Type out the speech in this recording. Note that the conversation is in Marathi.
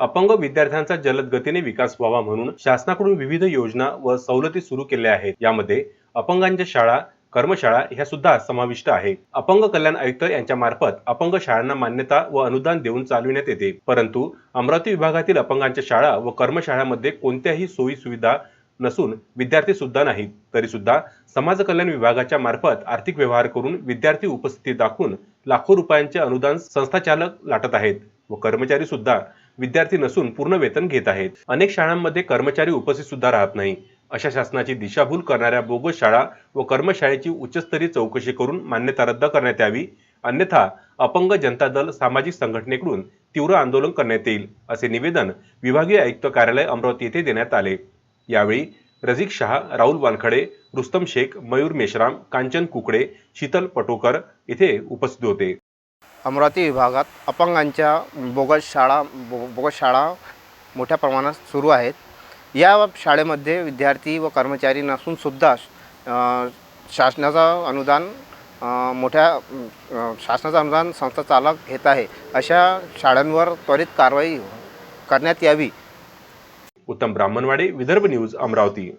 अपंग विद्यार्थ्यांचा जलद गतीने विकास व्हावा म्हणून शासनाकडून विविध योजना व सवलती सुरू केल्या आहेत. यामध्ये अपंगांच्या शाळा कर्मशाळा ह्या सुद्धा समाविष्ट आहे अपंग कल्याण आयुक्त यांच्या मार्फत अपंग शाळांना मान्यता व अनुदान देऊन चालविण्यात येते. परंतु अमरावती विभागातील अपंगांच्या शाळा व कर्मशाळांमध्ये कोणत्याही सोयी सुविधा नसून विद्यार्थी सुद्धा नाहीत. तरी सुद्धा समाज कल्याण विभागाच्या मार्फत आर्थिक व्यवहार करून विद्यार्थी उपस्थिती दाखवून लाखो रुपयांचे अनुदान संस्थाचालक लाटत आहेत व कर्मचारी सुद्धा विद्यार्थी नसून पूर्ण वेतन घेत आहेत. अनेक शाळांमध्ये कर्मचारी उपस्थित सुद्धा राहत नाही. अशा शासनाची दिशाभूल करणाऱ्या बोगस शाळा व कर्मशाळेची उच्चस्तरीय चौकशी करून मान्यता रद्द करण्यात यावी. अन्यथा अपंग जनता दल सामाजिक संघटनेकडून तीव्र आंदोलन करण्यात येईल असे निवेदन विभागीय आयुक्त कार्यालय अमरावती येथे देण्यात आले. यावेळी रझिक शहा राहुल वानखडे रुस्तम शेख मयूर मेश्राम कांचन कुकडे शीतल पटोकर इथे उपस्थित होते. अमरावती विभागात अपंगांच्या बोगस शाळा बो बोगस शाळा मोठ्या प्रमाणात सुरू आहेत. या शाळेमध्ये विद्यार्थी व कर्मचारी नसूनसुद्धा शासनाचं अनुदान मोठ्या शासनाचं अनुदान संस्था चालक घेत आहे. अशा शाळांवर त्वरित कारवाई करण्यात यावी. उत्तम ब्राह्मणवाडे विदर्भ न्यूज अमरावती.